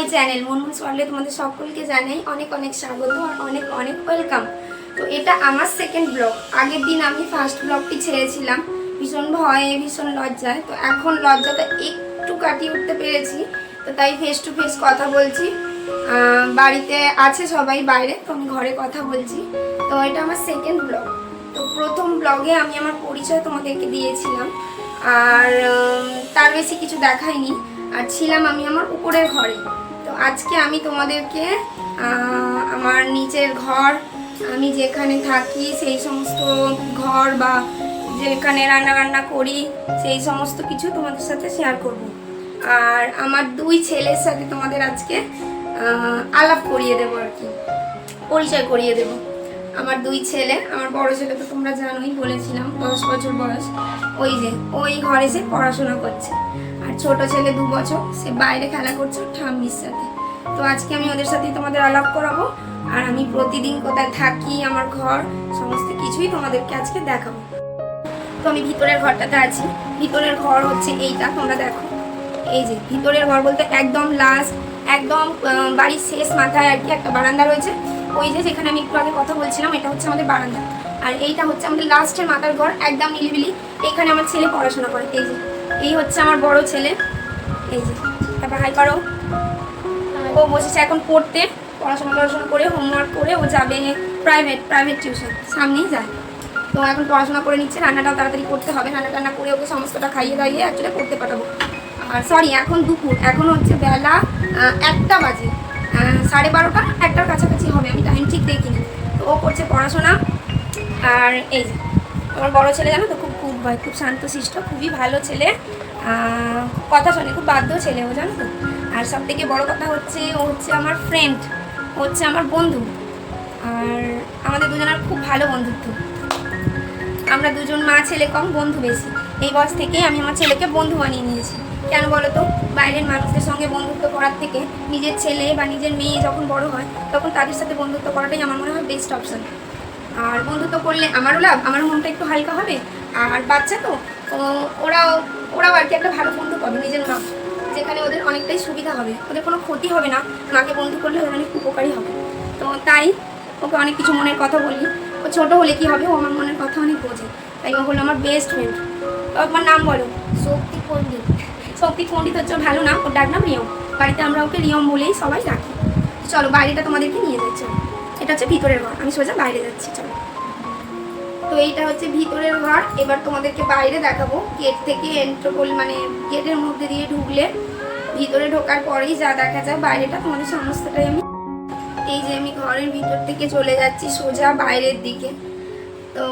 My channel Manmohan ওয়ার্ল্ডে তোমাদের সকলকে জানাই অনেক অনেক স্বাগত আর অনেক অনেক ওয়েলকাম। তো এটা আমার সেকেন্ড ব্লগ আগের দিন আমি ফার্স্ট ব্লগটি ছেড়েছিলাম। ভীষণ ভয়ে, ভীষণ লজ্জায়। তো এখন লজ্জাটা একটু কাটিয়ে উঠতে পেরেছি। তো তাই ফেস টু ফেস কথা বলছি। বাড়িতে আছে সবাই বাইরে, তো আমি ঘরে কথা বলছি। তো এটা আমার সেকেন্ড ব্লগ তো প্রথম ব্লগে আমি আমার পরিচয় তোমাদেরকে দিয়েছিলাম। আর তার বেশি কিছু দেখাইনি। আর ছিলাম আমি আমার উপরের ঘরে। আজকে আমি তোমাদেরকে আমার নিচের ঘর, আমি যেখানে থাকি সেই সমস্ত ঘর বা যেখানে রান্না বান্না করি, সেই সমস্ত কিছু তোমাদের সাথে শেয়ার করব। আর আমার দুই ছেলের সাথে তোমাদের আজকে আলাপ করিয়ে দেবো আর কি। পরিচয় করিয়ে দেবো। আমার দুই ছেলে, আমার বড় ছেলে তো তোমরা জানোই, বলেছিলাম, দশ বছর বয়স। ওই যে, ওই ঘরে সে পড়াশোনা করছে। ছোট ছেলে দু বছর, সে বাইরে খেলা করছে ঠাম্মির সাথে। তো আজকে আমি ওদের সাথেই তোমাদের আলাপ করাবো। আর আমি প্রতিদিন কোথায় থাকি, আমার ঘর, সমস্ত কিছুই তোমাদেরকে আজকে দেখাবো। তো আমি ভিতরের ঘরটাতে আছি। ভিতরের ঘর হচ্ছে এইটা, তোমরা দেখো। এই যে, ভিতরের ঘর বলতে একদম লাস্ট একদম বাড়ির শেষ মাথায় আর কি একটা বারান্দা রয়েছে। ওই যে যেখানে আমি একটু আগে কথা বলছিলাম, এটা হচ্ছে আমাদের বারান্দা। আর এইটা হচ্ছে আমাদের লাস্টের মাথার ঘর, একদম নিলিবিলি। এখানে আমার ছেলে পড়াশোনা করে, এই যে। এই হচ্ছে আমার বড় ছেলে। এই যে, তারপর হাই করো। ও বসেছে এখন পড়তে, পড়াশোনা পড়াশোনা করে হোমওয়ার্ক করে, ও যাবে প্রাইভেট প্রাইভেট টিউশন সামনেই যায়। তো এখন পড়াশোনা করে নিচ্ছে, রান্নাটাও তাড়াতাড়ি করতে হবে, রান্না টান্না করে ওকে সমস্তটা খাইয়ে দাইয়ে অ্যাকচুয়ালি করতে পাঠাবো। আর সরি এখন দুপুর, এখন হচ্ছে বেলা একটা বাজে। সাড়ে বারোটা, একটার কাছাকাছি হবে, আমি টাইম ঠিক দেখিনি। তো ও করছে পড়াশোনা। আর এই যে আমার বড় ছেলে জানো তো? খুব খুব ভয় খুব শান্তশিষ্ট, খুবই ভালো ছেলে। কথা শোনে, খুব বাধ্য ছেলে ও, জানো তো? আর সব থেকে বড় কথা হচ্ছে, ও হচ্ছে আমার ফ্রেন্ড হচ্ছে আমার বন্ধু। আর আমাদের দুজনের খুব ভালো বন্ধুত্ব। আমরা দুজন মা ছেলে কম, বন্ধু বেশি। এই বয়স থেকেই আমি আমার ছেলেকে বন্ধু বানিয়ে নিয়েছি। কেন বলো তো? বাইরের মানুষদের সঙ্গে বন্ধুত্ব করার থেকে নিজের ছেলে বা নিজের মেয়ে যখন বড় হয়, তখন তাদের সাথে বন্ধুত্ব করাটাই আমার মনে হয় বেস্ট অপশন আর বন্ধুত্ব করলে আমারও লাভ আমার মনটা একটু হালকা হবে। আর বাচ্চা তো ওরাও ওরাও আর কি একটা ভালো বন্ধু পাবে, নিজের মা। যেখানে ওদের অনেকটাই সুবিধা হবে, ওদের কোনো ক্ষতি হবে না, মাকে বন্ধু করলে ওদের অনেক উপকারী হবে। তো তাই ওকে অনেক কিছু মনের কথা বলি। ও ছোটো হলে কি হবে, ও আমার মনের কথা অনেক বোঝে। তাই ও হলো আমার বেস্ট ফ্রেন্ড আমার নাম বলো, শক্তি পণ্ডিত। শক্তি পণ্ডিত হচ্ছে ভালো নাম, ওর ডাক নাম রিয়ম। বাড়িতে আমরা ওকে রিয়ম বলেই সবাই ডাকি। চলো বাড়িটা তোমাদেরকে নিয়ে যাচ্ছি এটা হচ্ছে ভিতরের ঘর। আমি সোজা বাইরে যাচ্ছি, চলো। তো এইটা হচ্ছে ভিতরের ঘর। এবার তোমাদেরকে বাইরে দেখাবো। গেট থেকে এন্ট্রো করলে মানে গেটের মধ্যে দিয়ে ঢুকলে ভিতরে ঢোকার পরেই যা দেখা যায়, বাইরেটা তোমাদের সমস্তটাই আমি এই যে আমি ঘরের ভিতর থেকে চলে যাচ্ছি সোজা বাইরের দিকে। তো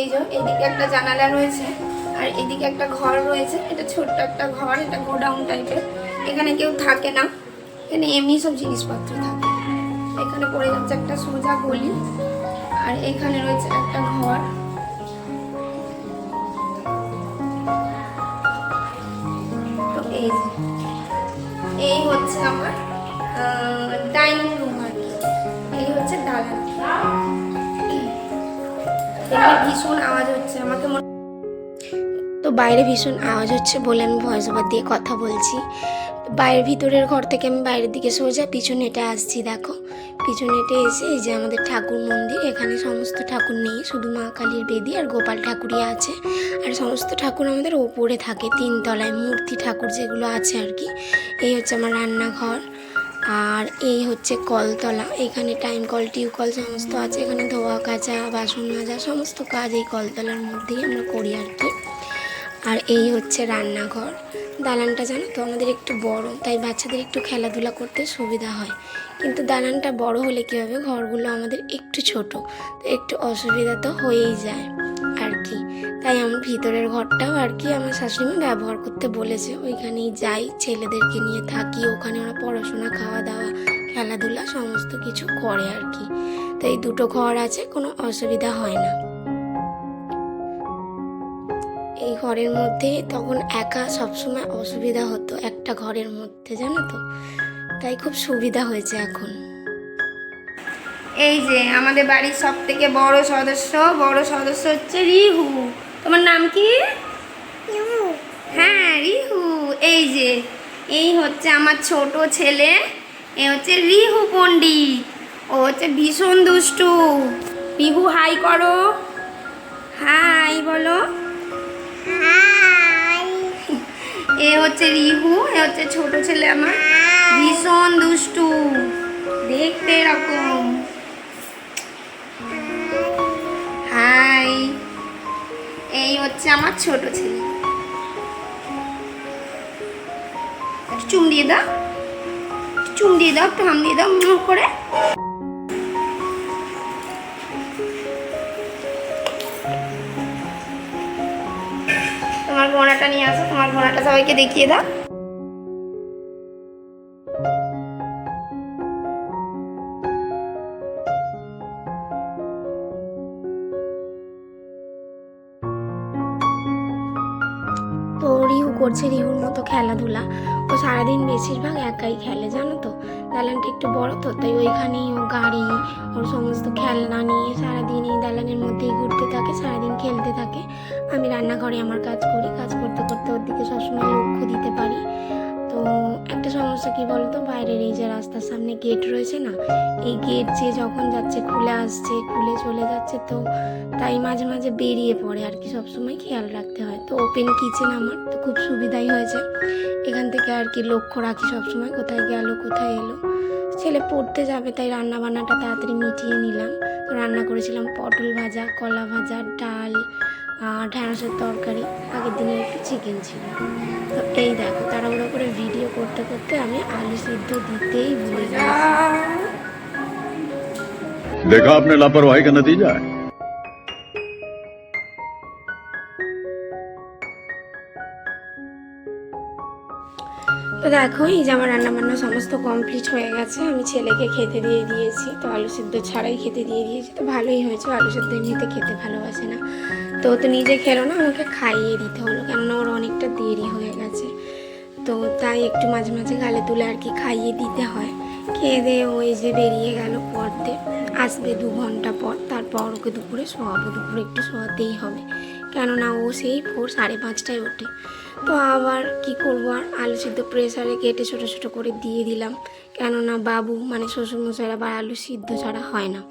এই যে এদিকে একটা জানালা রয়েছে, আর এদিকে একটা ঘর রয়েছে। এটা ছোট্ট একটা ঘর, এটা গোডাউন টাইপের এখানে কেউ থাকে না। এখানে এমনি সব জিনিসপত্র থাকে। এখানে পড়ে যাচ্ছে একটা সোজা গলি, আর এখানে রয়েছে একটা ঘর। এই এই হচ্ছে আমার ডাইনিং রুম আর এই হচ্ছে দালান। ভীষণ আওয়াজ হচ্ছে, আমাকে মনে তো বাইরে ভীষণ আওয়াজ হচ্ছে বলে আমি ভয়েস ওভার দিয়ে কথা বলছি। বাইরের ভিতরের ঘর থেকে আমি বাইরের দিকে সোজা পিছনে এটা আসছি, দেখো। পিছনে এটা এসে এই যে আমাদের ঠাকুর মন্দির, এখানে সমস্ত ঠাকুর নেই, শুধু মা কালীর বেদি আর গোপাল ঠাকুরই আছে। আর সমস্ত ঠাকুর আমাদের ওপরে থাকে তিনতলায় মূর্তি ঠাকুর যেগুলো আছে আর কি। এই হচ্ছে আমার রান্নাঘর, আর এই হচ্ছে কলতলা। এখানে টাইম কল টিউ কল সমস্ত আছে, এখানে ধোয়া, কাচা, বাসন মাজা, সমস্ত কাজ এই কলতলার মধ্যেই আমরা করি আর কি। আর এই হচ্ছে রান্নাঘর। দালানটা জানো তো? আমাদের একটু বড়, তাই বাচ্চাদের একটু খেলাধুলা করতে সুবিধা হয়। কিন্তু দালানটা বড় হলে কী হবে? ঘরগুলো আমাদের একটু ছোট, তো একটু অসুবিধা তো হয়েই যায়। আর কি? তাই আমার ভিতরের ঘরটাও আর কি আমার শাশুড়িমা ব্যবহার করতে বলেছে। ওইখানেই যাই, ছেলেদেরকে নিয়ে থাকি, ওখানে ওরা পড়াশোনা খাওয়া দাওয়া খেলাধুলা, সমস্ত কিছু করে আর কি। তো এই দুটো ঘর আছে, কোনো অসুবিধা হয় না। ঘরের মধ্যে তখন একা সবসময় অসুবিধা হতো একটা ঘরের মধ্যে জানো তো? তাই খুব সুবিধা হয়েছে এখন। এই যে আমাদের বাড়ির সব থেকে বড় সদস্য বড় সদস্য হচ্ছে রিহু। তোমার নাম কি? হ্যাঁ রিহু। এই যে এই হচ্ছে আমার ছোট ছেলে এ হচ্ছে রিহু পণ্ডিত। ও হচ্ছে ভীষণ দুষ্টু। রিহু হাই করো। হাই বলো। এ হচ্ছে রিহু, এ হচ্ছে ছোট ছেলে আমার। ভীষণ দুষ্টু, দেখতে এরকম। হাই, এই হচ্ছে আমার ছোট ছেলে। চুম দিয়ে দাও চুম দিয়ে দাও, একটু হাম দিয়ে দাও করে। ঘোড়াটা নিয়ে আসো তোমার ভোনাটা সবাইকে দেখিয়ে দাও। করছে রিহুর মতো খেলাধুলা। ও সারাদিন বেশিরভাগ একাই খেলে, জানো তো? দালানটা একটু বড় তো, তাই ওইখানেই ও গাড়ি, ওর সমস্ত খেলনা নিয়ে সারাদিন এই দালানের মধ্যেই ঘুরতে থাকে, সারাদিন খেলতে থাকে। আমি রান্নাঘরে আমার কাজ করি, কাজ করতে করতে ওর দিকে সবসময় লক্ষ্য দিতে পারি। তো একটা সমস্যা কি বলতো? বাইরের এই যে রাস্তার সামনে গেট রয়েছে না, এই গেট যে যখন যাচ্ছে খুলে আসছে, খুলে চলে যাচ্ছে তো তাই মাঝে মাঝে বেরিয়ে পড়ে আর কি, সবসময় খেয়াল রাখতে হয়। তো ওপেন কিচেন আমার, তো খুব সুবিধাই হয়েছে। এখান থেকে আর কি লক্ষ্য রাখি সবসময়, কোথায় গেল, কোথায় এলো। ছেলে পড়তে যাবে তাই রান্না বান্নাটা তাড়াতাড়ি মিটিয়ে নিলাম। তো রান্না করেছিলাম পটল ভাজা, কলা ভাজা, ডাল ঢেঁড়সের তরকারি, আগের দিনে একটু চিকেন ছিল। তো এই দেখো, তাড়াহুড়ো করে ভিডিও করতে করতে আমি আলু সিদ্ধ দিতেই ভুলে গেলাম। দেখা আপনি লাপরওয়াহি দিয়ে যায়? তো দেখো, এই যে আমার রান্নাবান্না সমস্ত কমপ্লিট হয়ে গেছে। আমি ছেলেকে খেতে দিয়ে দিয়েছি, তো আলু সিদ্ধ ছাড়াই খেতে দিয়ে দিয়েছি। তো ভালোই হয়েছে আলু সিদ্ধ এমনিতে খেতে ভালোবাসে না। তো তো নিজে খেলো না, আমাকে খাইয়ে দিতে হলো, কেননা ওর অনেকটা দেরি হয়ে গেছে। তো তাই একটু মাঝে মাঝে গালে তুলে আর কি খাইয়ে দিতে হয়। খেয়ে দিয়ে ওই যে বেরিয়ে গেল পড়তে আসবে দু ঘণ্টা পর, তারপর ওকে দুপুরে শোয়াবো, দুপুরে একটু শোয়াতেই হবে। কেননা ও সেই ভোর সাড়ে পাঁচটায় ওঠে। তো আবার কি করব? আর আলু সিদ্ধ প্রেসারে কেটে ছোটো ছোটো করে দিয়ে দিলাম। কেননা বাবু মানে শ্বশুরমশাইরা আবার আলু সিদ্ধ ছাড়া হয় না।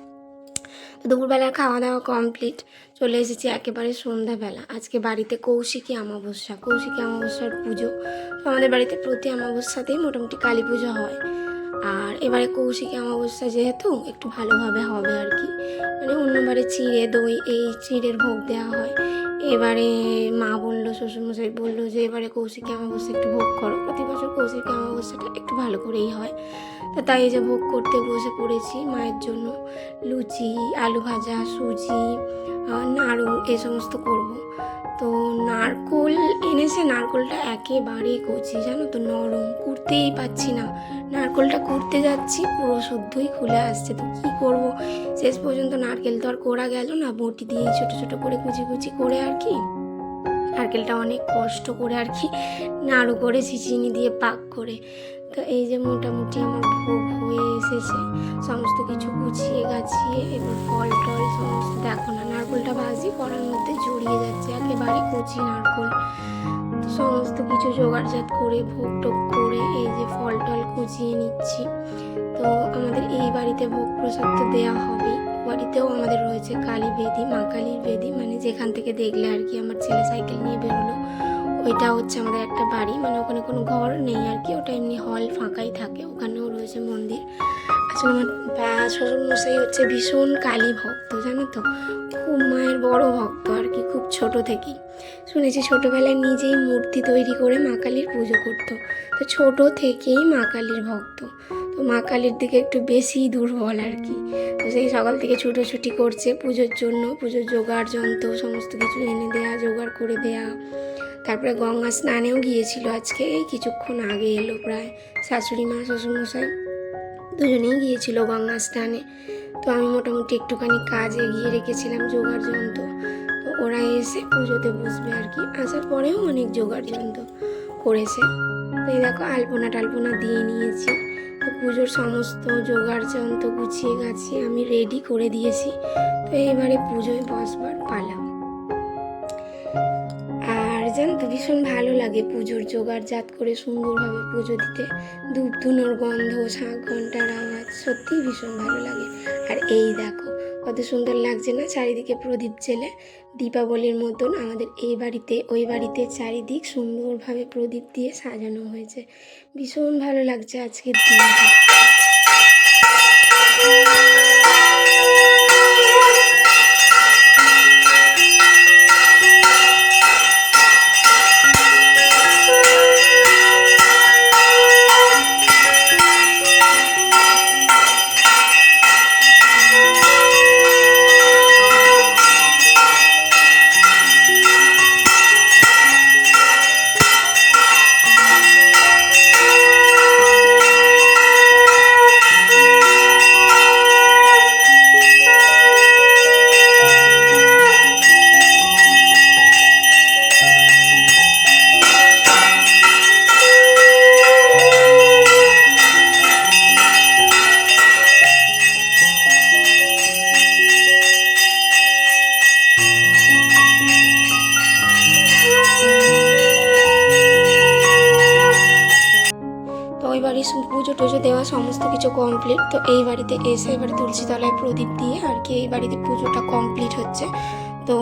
দুপুরবেলা খাওয়া দাওয়া কমপ্লিট চলে এসেছি একেবারে সন্ধ্যাবেলা। আজকে বাড়িতে কৌশিকী অমাবস্যা। কৌশিকী অমাবস্যার পুজো। আমাদের বাড়িতে প্রতি অমাবস্যাতেই মোটামুটি কালী পুজো হয়। আর এবারে কৌশিকী অমাবস্যা যেহেতু, একটু ভালোভাবে হবে আর কি। দই এই চিড়ের ভোগ দেওয়া হয়। এবারে মা বলল, শ্বশুরমশাই বলল যে, এবারে কৌশিক অমাবস্যা একটু ভোগ করো। প্রতি বছর কৌশিক অমাবস্যাটা একটু ভালো করেই হয়। তো তাই যে ভোগ করতে বসে পড়েছি মায়ের জন্য। লুচি, আলু ভাজা, সুজি নাড়ু, এ সমস্ত করব। তো নারকোল এনেছে, নারকোলটা একেবারে কচি, জানো তো, নরম কুড়তেই পাচ্ছি না। নারকোলটা কুড়তে যাচ্ছি, পুরো শুদ্ধই খুলে আসছে, তো কী করব? শেষ পর্যন্ত নারকেল তো আর কোড়া গেল না, বটি দিয়ে ছোট ছোট করে কুচি কুচি করে আর কি। নারকেলটা অনেক কষ্ট করে আর কি, নাড়ু করে চিচিনি দিয়ে পাক করে। তো এই যে মোটামুটি আমার ভোগ হয়ে এসেছে, সমস্ত কিছু গুছিয়ে গাছিয়ে, এবার ফল টল সমস্ত নারকোলটা ভাজি করার মধ্যে জড়িয়ে যাচ্ছে একেবারে কচি নারকোল। সমস্ত কিছু জোগাড়জাত করে, ভোগ টোগ করে, এই যে ফল টল কুচিয়ে নিচ্ছি। তো আমাদের এই বাড়িতে ভোগ প্রসাদ তো দেওয়া হবেই বাড়িতেও আমাদের রয়েছে কালী বেদি, মা কালীর বেদি মানে যেখান থেকে দেখলে আর কি আমার ছেলে সাইকেল নিয়ে বেরোলো। ওইটা হচ্ছে আমাদের একটা বাড়ি মানে ওখানে কোনো ঘর নেই আর কি, ওটা এমনি হল ফাঁকাই থাকে, ওখানেও রয়েছে মন্দির। আমার বা- শ্বশুরমশাই হচ্ছে ভীষণ কালী ভক্ত, জানো তো? খুব মায়ের বড় ভক্ত আর কি, খুব ছোট থেকেই। শুনেছি ছোটোবেলায় নিজেই মূর্তি তৈরি করে মা কালীর পুজো করতো। তো ছোট থেকেই মা কালীর ভক্ত। তো মা কালীর দিকে একটু বেশি দুর্বল আর কি। তো সেই সকাল থেকে ছুটোছুটি করছে পুজোর জন্য, পুজোর জোগাড় যন্ত্র, সমস্ত কিছু এনে দেয়া, জোগাড় করে দেয়া। তারপরে গঙ্গা স্নানেও গিয়েছিল আজকে, এই কিছুক্ষণ আগে এলো প্রায়। শাশুড়ি মা শ্বশুরমশাই দুজনেই গিয়েছিল গঙ্গা স্নানে। তো আমি মোটামুটি একটুখানি কাজ এগিয়ে রেখেছিলাম জোগাড় যন্ত্র তো ওরা এসে পুজোতে বসবে আর কি। আসার পরেও অনেক জোগাড় যন্ত্র করেছে। তো এই দেখো আলপনা টালপনা দিয়ে নিয়েছি। তো পুজোর সমস্ত জোগাড় যন্ত্র গুছিয়ে গাছিয়ে আমি রেডি করে দিয়েছি। তো এবারে পুজোয় বসবার পালা। ভীষণ ভালো লাগে পুজোর জোগাড় জাত করে সুন্দরভাবে পুজো দিতে। ধূপ ধুনোর গন্ধ শাঁখ ঘণ্টার আওয়াজ, সত্যিই ভীষণ ভালো লাগে। আর এই দেখো, কত সুন্দর লাগছে না চারিদিকে প্রদীপ জেলে দীপাবলির মতন আমাদের এই বাড়িতে, ওই বাড়িতে চারিদিক সুন্দরভাবে প্রদীপ দিয়ে সাজানো হয়েছে। ভীষণ ভালো লাগছে আজকের দিনটা। সমস্ত কিছু কমপ্লিট তো এই বাড়িতে এসে এবার তুলসী তলায় প্রদীপ দিয়ে আর কি এই বাড়িতে পুজোটা কমপ্লিট হচ্ছে। তো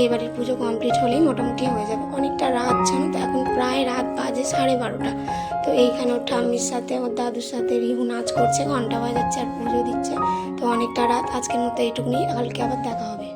এই বাড়ির পুজো কমপ্লিট হলেই মোটামুটি হয়ে যাবে। অনেকটা রাত, জানো তো? এখন প্রায় রাত বাজে সাড়ে বারোটা। তো এইখানে ওর ঠাম্মির সাথে, ওর দাদুর সাথে রিহু নাচ করছে, ঘণ্টা বাজাচ্ছে আর পুজো দিচ্ছে। তো অনেকটা রাত, আজকের মতো এইটুকুনি। কালকে আবার দেখা হবে।